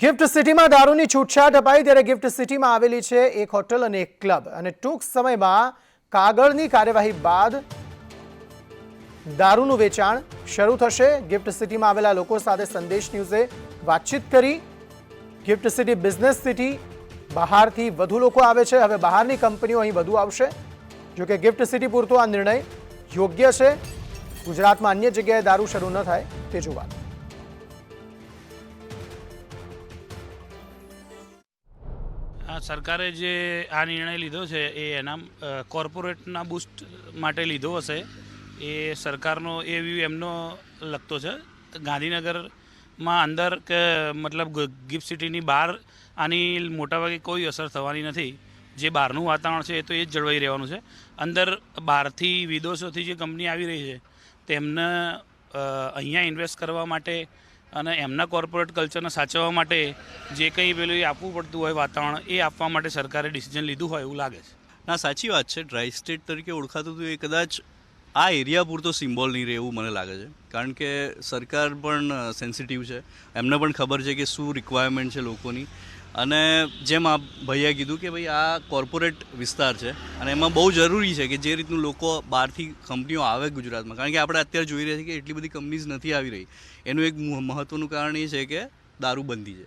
Gift સિટીમાં દારૂની છૂટછાટ અપાઈ ત્યારે ગિફ્ટ સિટીમાં આવેલી છે એક હોટલ અને એક ક્લબ. અને ટૂંક સમયમાં કાગળની કાર્યવાહી બાદ દારૂનું વેચાણ શરૂ થશે. ગિફ્ટ સિટીમાં આવેલા લોકો સાથે સંદેશ ન્યૂઝે વાતચીત કરી. ગિફ્ટ સિટી બિઝનેસ સિટી બહારથી વધુ લોકો આવે છે. હવે બહારની કંપનીઓ અહીં વધુ આવશે. જોકે ગિફ્ટ સિટી પૂરતો આ નિર્ણય યોગ્ય છે. ગુજરાતમાં અન્ય જગ્યાએ દારૂ શરૂ ન થાય તે જોવાનું સરકારે જે આ નિર્ણય લીધો છે એ એના કોર્પોરેટના બુસ્ટ માટે લીધો હશે. એ સરકારનો એ વ્યૂ એમનો લગતો છે, ગાંધીનગરમાં અંદર કે મતલબ ગિફ્ટ સિટીની બહાર આની મોટાભાગે કોઈ અસર થવાની નથી. જે બહારનું વાતાવરણ છે એ તો એ જ જળવાઈ રહેવાનું છે. અંદર બહારથી વિદેશોથી જે કંપની આવી રહી છે, તેમને અહીંયા ઇન્વેસ્ટ કરવા માટે અને એમના કોર્પોરેટ કલ્ચરને સાચવવા માટે જે કંઈ પેલું એ આપવું પડતું હોય વાતાવરણ, એ આપવા માટે સરકારે ડિસિઝન લીધું હોય એવું લાગે છે. ના, સાચી વાત છે. ડ્રાય સ્ટેટ તરીકે ઓળખાતું હતું એ કદાચ આ એરિયા પૂરતો સિમ્બોલ નહીં રહે એવું મને લાગે છે. કારણ કે સરકાર પણ સેન્સિટિવ છે. એમને પણ ખબર છે કે શું રિક્વાયરમેન્ટ છે લોકોની. અને જેમ આ ભૈયા કીધું કે ભાઈ આ કોર્પોરેટ વિસ્તાર છે અને એમાં બહુ જરૂરી છે કે જે રીતનું લોકો બહારથી કંપનીઓ આવે ગુજરાતમાં. કારણ કે આપણે અત્યારે જોઈ રહ્યા છીએ કે એટલી બધી કંપનીઝ નથી આવી રહી. એનું એક મહત્ત્વનું કારણ એ છે કે દારૂબંધી છે.